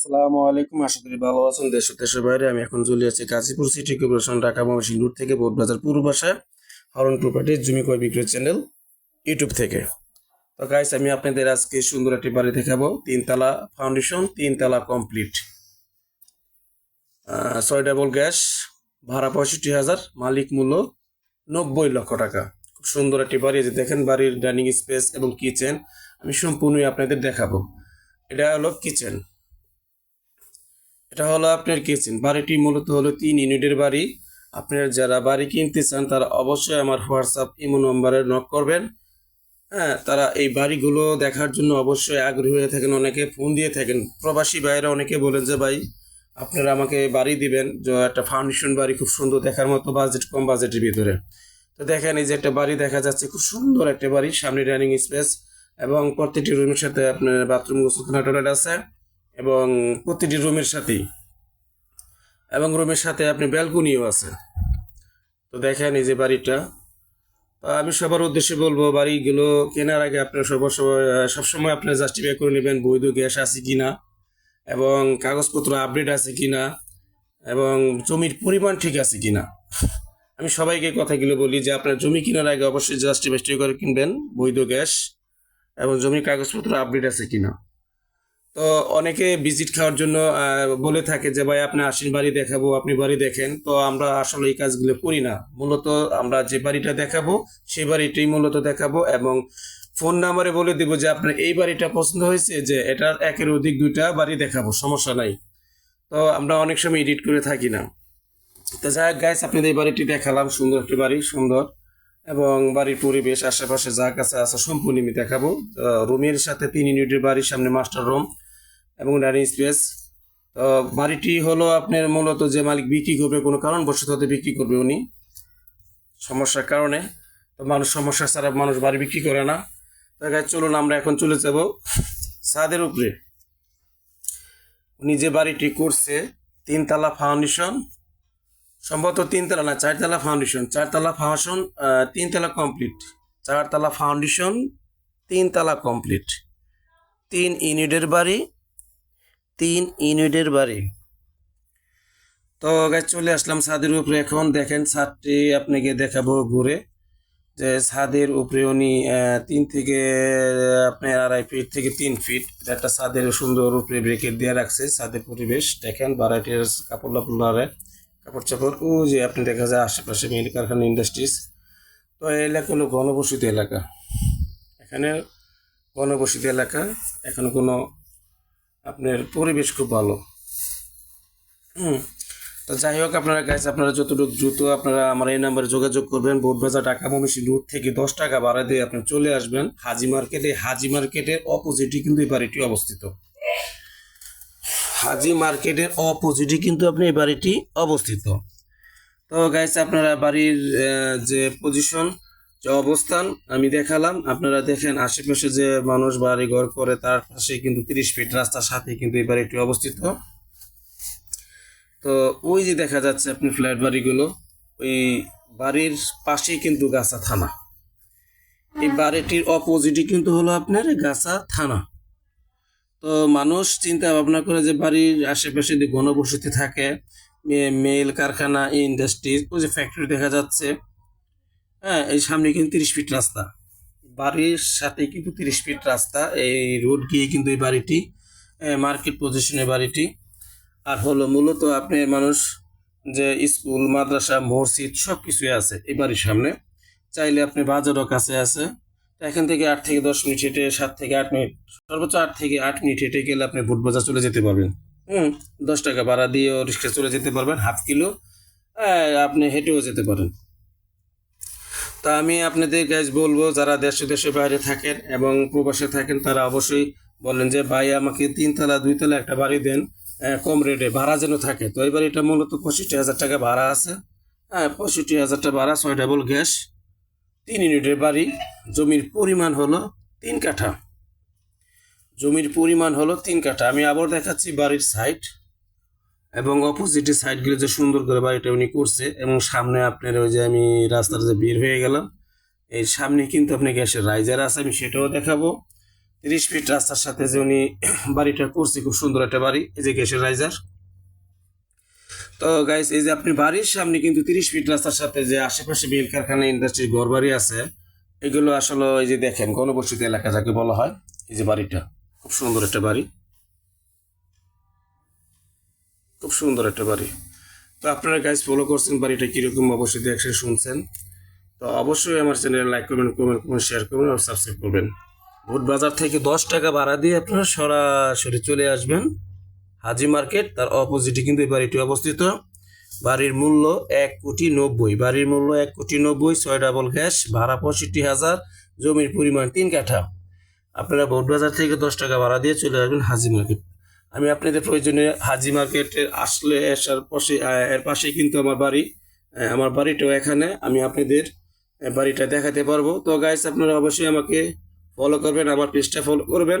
আসসালামু আলাইকুম। আশা করি ভালো আছেন দেশ দেশের বাইরে। আমি এখন চলে আছি Gazipur city corporation, Dhaka Mymensingh route থেকে বোধবাজার পূর্ব বাসায় হরন প্রপার্টি জমি ক্রয় বিক্রয় চ্যানেল ইউটিউব থেকে। তো গাইস আমি আপনাদের আজকে সুন্দর একটি বাড়ি দেখাবো। তিনতলা ফাউন্ডেশন তিনতলা কমপ্লিট ছয় ডাবল গ্যাস ভাড়া পঁয়ষট্টি হাজার, মালিক মূল্য নব্বই লক্ষ টাকা। খুব সুন্দর একটি বাড়ি যে দেখেন বাড়ির ডাইনিং স্পেস এবং কিচেন আমি সম্পূর্ণই আপনাদের দেখাবো। এটা হলো কিচেন এটা হলো আপনার কিচেন বাড়িটি মূলত হলো তিন ইউনিটের বাড়ি। আপনার যারা বাড়ি কিনতে চান, তারা অবশ্যই আমার হোয়াটসঅ্যাপ ইমো নম্বরে নক করবেন। হ্যাঁ তারা এই বাড়িগুলো দেখার জন্য অবশ্যই আগ্রহী হয়ে থাকেন। অনেকে ফোন দিয়ে থাকেন। প্রবাসী ভাইয়েরা অনেকে বলেন যে, ভাই, আপনারা আমাকে বাড়ি দিবেন। যে একটা ফাউন্ডেশন বাড়ি, খুব সুন্দর দেখার মতো বাজেট কম বাজেটের ভিতরে। তো দেখেন, এই যে একটা বাড়ি দেখা যাচ্ছে, খুব সুন্দর একটা বাড়ি। সামনে ডাইনিং স্পেস এবং প্রত্যেকটি রুমের সাথে আপনার বাথরুম গোসলখানা টয়লেট আছে। এবং প্রতিটি রুমের সাথেই। এবং রুমের সাথে আপনি ব্যালকনিও আছে। তো দেখেন এই যে বাড়িটা। আমি সবার উদ্দেশ্যে বলব, বাড়িগুলো কেনার আগে আপনার সব সময় সবসময় আপনি জাস্টিফাই করে নেবেন বৈধ গ্যাস আছে কি না এবং কাগজপত্র আপডেট আছে কি না এবং জমির পরিমাণ ঠিক আছে কি না আমি সবাইকে কথাগুলো বলি যে আপনার জমি কেনার আগে অবশ্যই জাস্টিফাই করে কিনবেন বৈধ গ্যাস এবং জমির কাগজপত্র আপডেট আছে কিনা। তো অনেকে ভিজিট খাওয়ার জন্য বলে থাকে যে, ভাই, আপনি আসেন বাড়ি দেখাবো, আপনি বাড়ি দেখেন। তো আমরা আসলে এই কাজগুলো করি না। মূলত আমরা যে বাড়িটা দেখাবো, সেই বাড়িটাই মূলত দেখাবো এবং ফোন নাম্বারে বলে দিব যে, আপনার এই বাড়িটা পছন্দ হয়েছে যে, এটার একের অধিক দুইটা বাড়ি দেখাবো, সমস্যা নাই। তো আমরা অনেক সময় এডিট করে থাকি না। তো যাই হোক গাইস আপনাদের এই বাড়িটি দেখালাম, সুন্দর একটি বাড়ি, সুন্দর। এবং বাড়ির পরিবেশ আশেপাশে যা কাছে আছে সম্পূর্ণ আমি দেখাবো। রুমের সাথে তিন ইউনিটের বাড়ির সামনে মাস্টার রুম এবং ডাইনিং স্পেস তো বাড়িটি হলো আপনার মূলত যে মালিক বিক্রি করবে কোনো কারণ বশত বিক্রি করবে উনি। সমস্যার কারণে। তো মানুষ সমস্যা ছাড়া মানুষ বাড়ি বিক্রি করে না। তো guys, চলুন আমরা এখন চলে যাব ছাদের উপরে। উনি যে বাড়িটি করছে তিনতলা ফাউন্ডেশন সম্ভবত তিনতলা না, চারতলা ফাউন্ডেশন চারতলা ফাউন্ডেশন তিনতলা কমপ্লিট চারতলা ফাউন্ডেশন তিনতলা কমপ্লিট তিন ইউনিটের বাড়ি, তিন ইউনিটের বাড়ি। তো গাছ চলে আসলাম ছাদের উপরে। এখন দেখেন ছাদটি আপনাকে দেখাবো ঘুরে, যে ছাদের উপরে উনি তিন থেকে, আপনার আড়াই ফিট থেকে তিন ফিট একটা ছাদের সুন্দর উপরে ব্রেকেট দিয়ে রাখছে। ছাদের পরিবেশ দেখেন বারাইটির কাপড় লাপড় কাপড় চাপড় ও যে আপনি দেখা যায় আশেপাশে মিল কারখানা ইন্ডাস্ট্রিজ তো এই এলাকা হলো ঘনবসতি এলাকা। এখানে ঘনবসতি এলাকা, এখানে কোনো আপনার পরিবেশ খুব ভালো। হুম, তো যাই হোক আপনারা গাইজ আপনারা যতটুকু দ্রুত আপনারা আমার এই নাম্বারে যোগাযোগ করবেন বোটবাজার টাকা মমিশি রুট থেকে দশ টাকা ভাড়া দিয়ে আপনি চলে আসবেন। হাজি মার্কেটে হাজি মার্কেটের অপোজিটে কিন্তু এই বাড়িটি অবস্থিত। হাজি মার্কেটের অপোজিটে কিন্তু আপনি এই বাড়িটি অবস্থিত। তো গাইজ আপনারা বাড়ির যে পজিশন যে অবস্থান আমি দেখালাম। আপনারা দেখেন আশেপাশে যে মানুষ বাড়ি ঘর করে, তার পাশে কিন্তু তিরিশ ফিট রাস্তার সাথে কিন্তু এই বাড়িটি অবস্থিত। তো ওই যে দেখা যাচ্ছে আপনি ফ্ল্যাট বাড়িগুলো, ওই বাড়ির পাশেই কিন্তু গাছা থানা। এই বাড়িটির অপোজিটে কিন্তু হলো আপনার গাছা থানা। তো মানুষ চিন্তা ভাবনা করে যে বাড়ির আশেপাশে যে ঘনবসতি থাকে মেল, কারখানা ইন্ডাস্ট্রি ওই যে ফ্যাক্টরি দেখা যাচ্ছে হ্যাঁ এই সামনে কিন্তু তিরিশ ফিট রাস্তা। বাড়ির সাথে কিন্তু তিরিশ ফিট রাস্তা, এই রোড গিয়ে কিন্তু এই বাড়িটি মার্কেট পজিশনের বাড়িটি। আর হলো মূলত আপনি মানুষ যে স্কুল, মাদ্রাসা, মসজিদ সব কিছুই আছে এই বাড়ির সামনে। চাইলে আপনি বাজারও কাছে আছে। এখান থেকে আট থেকে দশ মিনিট হেঁটে, সাত থেকে আট মিনিট, সর্বোচ্চ আট থেকে আট মিনিট হেঁটে গেলে আপনি ভোট বাজার চলে যেতে পারবেন। হুম, দশ টাকা ভাড়া দিয়েও রিক্সা চলে যেতে পারবেন, হাফ কিলো আপনি হেঁটেও যেতে পারেন। তা আমি আপনাদের কাজ বলব, যারা দেশে দেশে বাইরে থাকেন এবং প্রবাসে থাকেন, তারা অবশ্যই বলেন যে, ভাই, আমাকে তিনতলা দুইতলা একটা বাড়ি দেন কম রেটে ভাড়া যেন থাকে। তো এবার এটা মূলত পঁয়ষট্টি হাজার টাকা ভাড়া আছে। হ্যাঁ পঁয়ষট্টি হাজার টাকা ভাড়া, ছয় ডাবল গ্যাস তিন ইউনিটের বাড়ি, জমির পরিমাণ হলো তিন কাঠা। জমির পরিমাণ হলো তিন কাঠা। আমি আবার দেখাচ্ছি বাড়ির সাইড এবং অপোজিটের সাইডগুলো যে সুন্দর করে বাড়িটা উনি করছে এবং সামনে আপনার ওই যে আমি রাস্তার যে বের হয়ে গেলাম এই সামনে কিন্তু আপনি গ্যাসের রাইজার আছে, আমি সেটাও দেখাবো। তিরিশ ফিট রাস্তার সাথে যে উনি বাড়িটা করছে, খুব সুন্দর একটা বাড়ি, এই যে গ্যাসের রাইজার তো গাইস এই যে আপনি বাড়ির সামনে কিন্তু তিরিশ ফিট রাস্তার সাথে যে আশেপাশে মিল কারখানা ইন্ডাস্ট্রির ঘর বাড়ি আছে, এগুলো আসলে এই যে দেখেন, গণবসতি এলাকা যাকে বলা হয়, এই যে বাড়িটা, খুব সুন্দর একটা বাড়ি। খুব সুন্দর একটা বাড়ি। তো আপনারা গাইস ফলো করছেন বাড়িটা কীরকম, অবশ্যই দেখছেন, শুনছেন। তো অবশ্যই আমার চ্যানেল লাইক করবেন কমেন্ট করবেন শেয়ার করবেন আর সাবস্ক্রাইব করবেন। ভোট বাজার থেকে দশ টাকা ভাড়া দিয়ে আপনারা সরাসরি চলে আসবেন। হাজি মার্কেট, তার অপোজিটে কিন্তু এই বাড়িটি অবস্থিত। বাড়ির মূল্য এক কোটি নব্বই। বাড়ির মূল্য এক কোটি নব্বই, ছয় ডাবল গ্যাস, ভাড়া পঁয়ষট্টি হাজার, জমির পরিমাণ তিন কাঠা। আপনারা বাজার থেকে দশ টাকা ভাড়া দিয়ে চলে আসবেন হাজি মার্কেট। আমি আপনাদের প্রয়োজনে হাজি মার্কেটে আসলে আসার পাশে এর পাশে কিন্তু আমার বাড়ি আমার বাড়িটাও এখানে। আমি আপনাদের বাড়িটা দেখাতে পারব। তো গাইস আপনারা অবশ্যই আমাকে ফলো করবেন, আমার পেজটা ফলো করবেন।